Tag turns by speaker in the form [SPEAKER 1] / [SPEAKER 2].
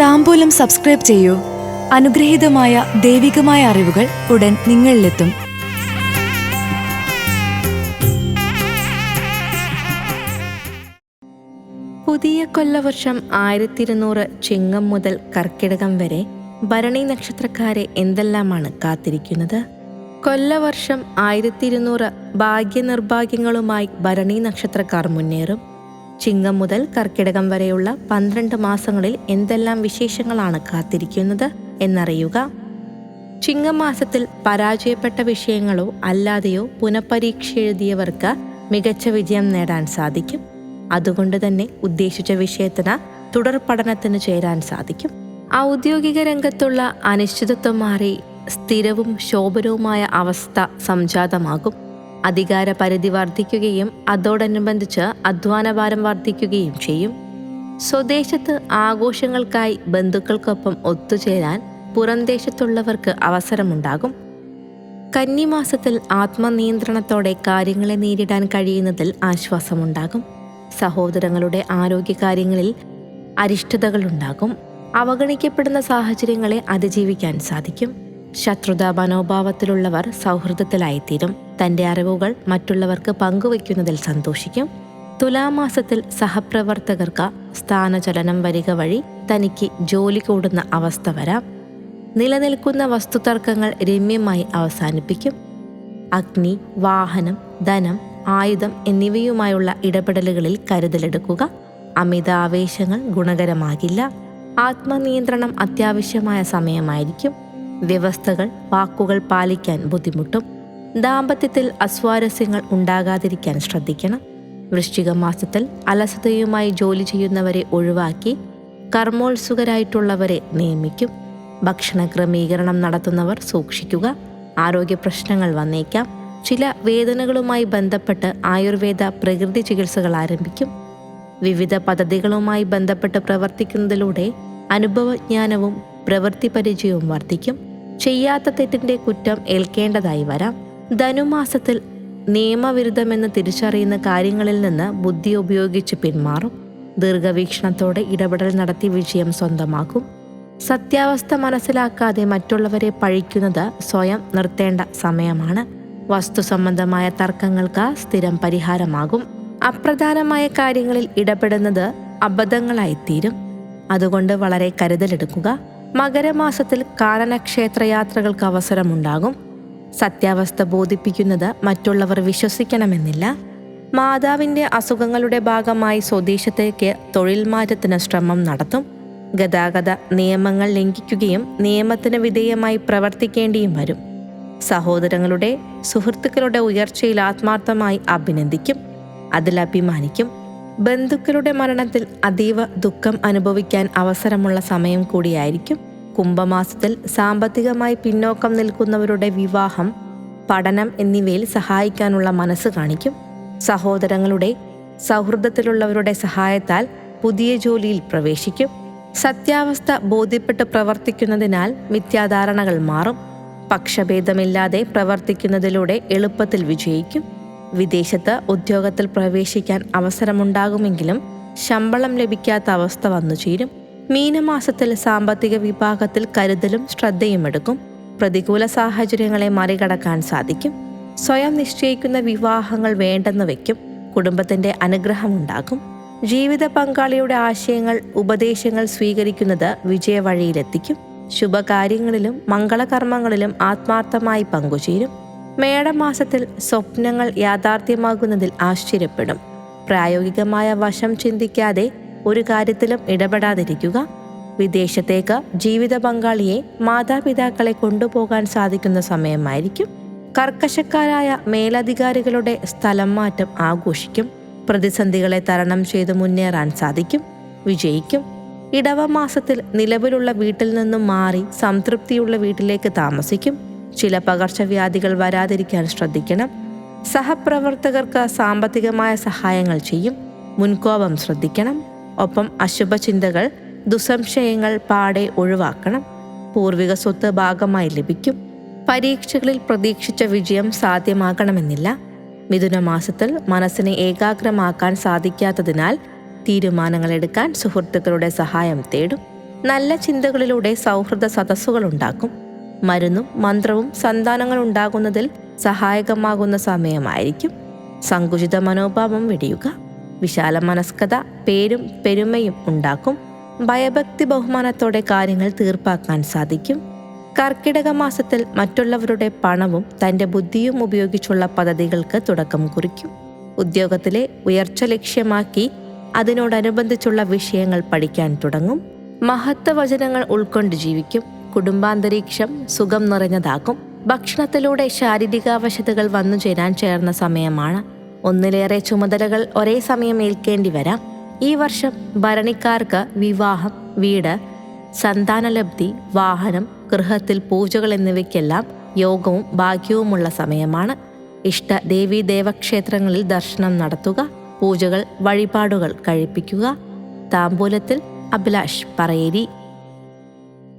[SPEAKER 1] താമ്പൂലം subscribe ചെയ്യൂ. അനുഗ്രഹീതമായ ദൈവികമായ അറിവുകൾ ഉടൻ നിങ്ങളിലെത്തും.
[SPEAKER 2] പുതിയ കൊല്ലവർഷം ആയിരത്തി ഇരുന്നൂറ് ചിങ്ങം മുതൽ കർക്കിടകം വരെ ഭരണി നക്ഷത്രക്കാരെ എന്തെല്ലാമാണ് കാത്തിരിക്കുന്നത്? കൊല്ലവർഷം ആയിരത്തി ഇരുന്നൂറ് ഭാഗ്യനിർഭാഗ്യങ്ങളുമായി ഭരണി നക്ഷത്രക്കാർ മുന്നേറും. ചിങ്ങം മുതൽ കർക്കിടകം വരെയുള്ള പന്ത്രണ്ട് മാസങ്ങളിൽ എന്തെല്ലാം വിശേഷങ്ങളാണ് കാത്തിരിക്കുന്നത് എന്നറിയുക. ചിങ്ങം മാസത്തിൽ പരാജയപ്പെട്ട വിഷയങ്ങളോ അല്ലാതെയോ പുനഃപരീക്ഷ എഴുതിയവർക്ക് മികച്ച വിജയം നേടാൻ സാധിക്കും. അതുകൊണ്ട് തന്നെ ഉദ്ദേശിച്ച വിഷയത്തിന് തുടർ പഠനത്തിന് ചേരാൻ സാധിക്കും. ഔദ്യോഗിക രംഗത്തുള്ള അനിശ്ചിതത്വം മാറി സ്ഥിരവും ശോഭനവുമായ അവസ്ഥ സംജാതമാകും. അധികാര പരിധി വർദ്ധിക്കുകയും അതോടനുബന്ധിച്ച് അധ്വാനഭാരം വർദ്ധിക്കുകയും ചെയ്യും. സ്വദേശത്ത് ആഘോഷങ്ങൾക്കായി ബന്ധുക്കൾക്കൊപ്പം ഒത്തുചേരാൻ പുറംദേശത്തുള്ളവർക്ക് അവസരമുണ്ടാകും. കന്നിമാസത്തിൽ ആത്മനിയന്ത്രണത്തോടെ കാര്യങ്ങളെ നേരിടാൻ കഴിയുന്നതിൽ ആശ്വാസമുണ്ടാകും. സഹോദരങ്ങളുടെ ആരോഗ്യകാര്യങ്ങളിൽ അരിഷ്ടതകളുണ്ടാകും. അവഗണിക്കപ്പെടുന്ന സാഹചര്യങ്ങളെ അതിജീവിക്കാൻ സാധിക്കും. ശത്രുതാ മനോഭാവത്തിലുള്ളവർ സൗഹൃദത്തിലായിത്തീരും. തന്റെ അറിവുകൾ മറ്റുള്ളവർക്ക് പങ്കുവയ്ക്കുന്നതിൽ സന്തോഷിക്കും. തുലാമാസത്തിൽ സഹപ്രവർത്തകർക്ക് സ്ഥാനചലനം വരിക വഴി തനിക്ക് ജോലി കൂടുന്ന അവസ്ഥ വരാം. നിലനിൽക്കുന്ന വസ്തുതർക്കങ്ങൾ രമ്യമായി അവസാനിപ്പിക്കും. അഗ്നി വാഹനം ധനം ആയുധം എന്നിവയുമായുള്ള ഇടപെടലുകളിൽ കരുതലെടുക്കുക. അമിത ആവേശങ്ങൾ ഗുണകരമാകില്ല. ആത്മനിയന്ത്രണം അത്യാവശ്യമായ സമയമായിരിക്കും. വ്യവസ്ഥകൾ വാക്കുകൾ പാലിക്കാൻ ബുദ്ധിമുട്ടും. ദാമ്പത്യത്തിൽ അസ്വാരസ്യങ്ങൾ ഉണ്ടാകാതിരിക്കാൻ ശ്രദ്ധിക്കണം. വൃശ്ചിക മാസത്തിൽ അലസതയുമായി ജോലി ചെയ്യുന്നവരെ ഒഴിവാക്കി കർമ്മോത്സുകരായിട്ടുള്ളവരെ നിയമിക്കും. ഭക്ഷണ ക്രമീകരണം നടത്തുന്നവർ സൂക്ഷിക്കുക. ആരോഗ്യ പ്രശ്നങ്ങൾ വന്നേക്കാം. ചില വേദനകളുമായി ബന്ധപ്പെട്ട് ആയുർവേദ പ്രകൃതി ചികിത്സകൾ ആരംഭിക്കും. വിവിധ പദ്ധതികളുമായി ബന്ധപ്പെട്ട് പ്രവർത്തിക്കുന്നതിലൂടെ അനുഭവജ്ഞാനവും പ്രവൃത്തി പരിചയവും വർദ്ധിക്കും. ചെയ്യാത്ത തെറ്റിന്റെ കുറ്റം ഏൽക്കേണ്ടതായി വരാം. ധനുമാസത്തിൽ നിയമവിരുദ്ധമെന്ന് തിരിച്ചറിയുന്ന കാര്യങ്ങളിൽ നിന്ന് ബുദ്ധി ഉപയോഗിച്ച് പിന്മാറും. ദീർഘവീക്ഷണത്തോടെ ഇടപെടൽ നടത്തി വിജയം സ്വന്തമാക്കും. സത്യാവസ്ഥ മനസ്സിലാക്കാതെ മറ്റുള്ളവരെ പഴിക്കുന്നത് സ്വയം നിർത്തേണ്ട സമയമാണ്. വസ്തു സംബന്ധമായ തർക്കങ്ങൾക്ക് സ്ഥിരം പരിഹാരമാകും. അപ്രധാനമായ കാര്യങ്ങളിൽ ഇടപെടുന്നത് അബദ്ധങ്ങളായിത്തീരും. അതുകൊണ്ട് വളരെ കരുതലെടുക്കുക. മകരമാസത്തിൽ കാനനക്ഷേത്രയാത്രകൾക്ക് അവസരമുണ്ടാകും. സത്യാവസ്ഥ ബോധിപ്പിക്കുന്നത് മറ്റുള്ളവർ വിശ്വസിക്കണമെന്നില്ല. മാതാവിന്റെ അസുഖങ്ങളുടെ ഭാഗമായി സ്വദേശത്തേക്ക് തൊഴിൽ മാറ്റത്തിന് ശ്രമം നടത്തും. ഗതാഗത നിയമങ്ങൾ ലംഘിക്കുകയും നിയമത്തിന് വിധേയമായി പ്രവർത്തിക്കേണ്ടിയും വരും. സഹോദരങ്ങളുടെ സുഹൃത്തുക്കളുടെ ഉയർച്ചയിൽ ആത്മാർത്ഥമായി അഭിനന്ദിക്കും. അതിൽ അഭിമാനിക്കും. ബന്ധുക്കളുടെ മരണത്തിൽ അതീവ ദുഃഖം അനുഭവിക്കാൻ അവസരമുള്ള സമയം കൂടിയായിരിക്കും. കുംഭമാസത്തിൽ സാമ്പത്തികമായി പിന്നോക്കം നിൽക്കുന്നവരുടെ വിവാഹം പഠനം എന്നിവയിൽ സഹായിക്കാനുള്ള മനസ്സ് കാണിക്കും. സഹോദരങ്ങളുടെ സൗഹൃദത്തിലുള്ളവരുടെ സഹായത്താൽ പുതിയ ജോലിയിൽ പ്രവേശിക്കും. സത്യാവസ്ഥ ബോധ്യപ്പെട്ട് പ്രവർത്തിക്കുന്നതിനാൽ മിഥ്യാധാരണകൾ മാറും. പക്ഷഭേദമില്ലാതെ പ്രവർത്തിക്കുന്നതിലൂടെ എളുപ്പത്തിൽ വിജയിക്കും. വിദേശത്ത് ഉദ്യോഗത്തിൽ പ്രവേശിക്കാൻ അവസരമുണ്ടാകുമെങ്കിലും ശമ്പളം ലഭിക്കാത്ത അവസ്ഥ വന്നു ചേരും. മീനമാസത്തിൽ സാമ്പത്തിക വിഭാഗത്തിൽ കരുതലും ശ്രദ്ധയും എടുക്കും പ്രതികൂല സാഹചര്യങ്ങളെ മറികടക്കാൻ സാധിക്കും. സ്വയം നിശ്ചയിക്കുന്ന വിവാഹങ്ങൾ വേണ്ടെന്ന് വയ്ക്കും. കുടുംബത്തിന്റെ അനുഗ്രഹമുണ്ടാകും. ജീവിത പങ്കാളിയുടെ ആശയങ്ങൾ ഉപദേശങ്ങൾ സ്വീകരിക്കുന്നത് വിജയവഴിയിലെത്തിക്കും ശുഭകാര്യങ്ങളിലും മംഗളകർമ്മങ്ങളിലും ആത്മാർത്ഥമായി പങ്കുചേരും. മേടമാസത്തിൽ സ്വപ്നങ്ങൾ യാഥാർത്ഥ്യമാകുന്നതിൽ ആശ്ചര്യപ്പെടും. പ്രായോഗികമായ വശം ചിന്തിക്കാതെ ഒരു കാര്യത്തിലും ഇടപെടാതിരിക്കുക. വിദേശത്തേക്ക് ജീവിത പങ്കാളിയെ മാതാപിതാക്കളെ കൊണ്ടുപോകാൻ സാധിക്കുന്ന സമയമായിരിക്കും. കർക്കശക്കാരായ മേലധികാരികളുടെ സ്ഥലം മാറ്റം ആഘോഷിക്കും. പ്രതിസന്ധികളെ തരണം ചെയ്ത് മുന്നേറാൻ സാധിക്കും. വിജയിക്കും. ഇടവമാസത്തിൽ നിലവിലുള്ള വീട്ടിൽ നിന്നും മാറി സംതൃപ്തിയുള്ള വീട്ടിലേക്ക് താമസിക്കും. ചില പകർച്ചവ്യാധികൾ വരാതിരിക്കാൻ ശ്രദ്ധിക്കണം. സഹപ്രവർത്തകർക്ക് സാമ്പത്തികമായ സഹായങ്ങൾ ചെയ്യും. മുൻകോപം ശ്രദ്ധിക്കണം. ഒപ്പം അശുഭചിന്തകൾ ദുസംശയങ്ങൾ പാടെ ഒഴിവാക്കണം. പൂർവിക സ്വത്ത് ഭാഗമായി ലഭിക്കും. പരീക്ഷകളിൽ പ്രതീക്ഷിച്ച വിജയം സാധ്യമാകണമെന്നില്ല. മിഥുനമാസത്തിൽ മനസ്സിനെ ഏകാഗ്രമാക്കാൻ സാധിക്കാത്തതിനാൽ തീരുമാനങ്ങൾ എടുക്കാൻ സുഹൃത്തുക്കളുടെ സഹായം തേടും. നല്ല ചിന്തകളിലൂടെ സൗഹൃദ സദസ്സുകൾ ഉണ്ടാക്കും. മരുന്നും മന്ത്രവും സന്താനങ്ങൾ ഉണ്ടാകുന്നതിൽ സഹായകമാകുന്ന സമയമായിരിക്കും. സങ്കുചിത മനോഭാവം വെടിയുക. വിശാല മനസ്കത പേരും പെരുമയും ഉണ്ടാക്കും. ഭയഭക്തി ബഹുമാനത്തോടെ കാര്യങ്ങൾ തീർപ്പാക്കാൻ സാധിക്കും. കർക്കിടക മാസത്തിൽ മറ്റുള്ളവരുടെ പണവും തന്റെ ബുദ്ധിയും ഉപയോഗിച്ചുള്ള പദ്ധതികൾക്ക് തുടക്കം കുറിക്കും. ഉദ്യോഗത്തിലെ ഉയർച്ച ലക്ഷ്യമാക്കി അതിനോടനുബന്ധിച്ചുള്ള വിഷയങ്ങൾ പഠിക്കാൻ തുടങ്ങും. മഹത്വവചനങ്ങൾ ഉൾക്കൊണ്ട് ജീവിക്കും. കുടുംബാന്തരീക്ഷം സുഖം നിറഞ്ഞതാക്കും ഭക്ഷണത്തിലൂടെ ശാരീരികാവശതകൾ വന്നു ചേരാൻ ചേർന്ന സമയമാണ്. ഒന്നിലേറെ ചുമതലകൾ ഒരേ സമയം ഏൽക്കേണ്ടി വരാം. ഈ വർഷം ഭരണിക്കാർക്ക് വിവാഹം വീട് സന്താനലബ്ധി വാഹനം ഗൃഹത്തിൽ പൂജകൾ എന്നിവയ്ക്കെല്ലാം യോഗവും ഭാഗ്യവുമുള്ള സമയമാണ്. ഇഷ്ട ദേവീ ദേവക്ഷേത്രങ്ങളിൽ ദർശനം നടത്തുക പൂജകൾ വഴിപാടുകൾ കഴിപ്പിക്കുക. താമ്പൂലത്തിൽ അഭിലാഷ് പറയേരി.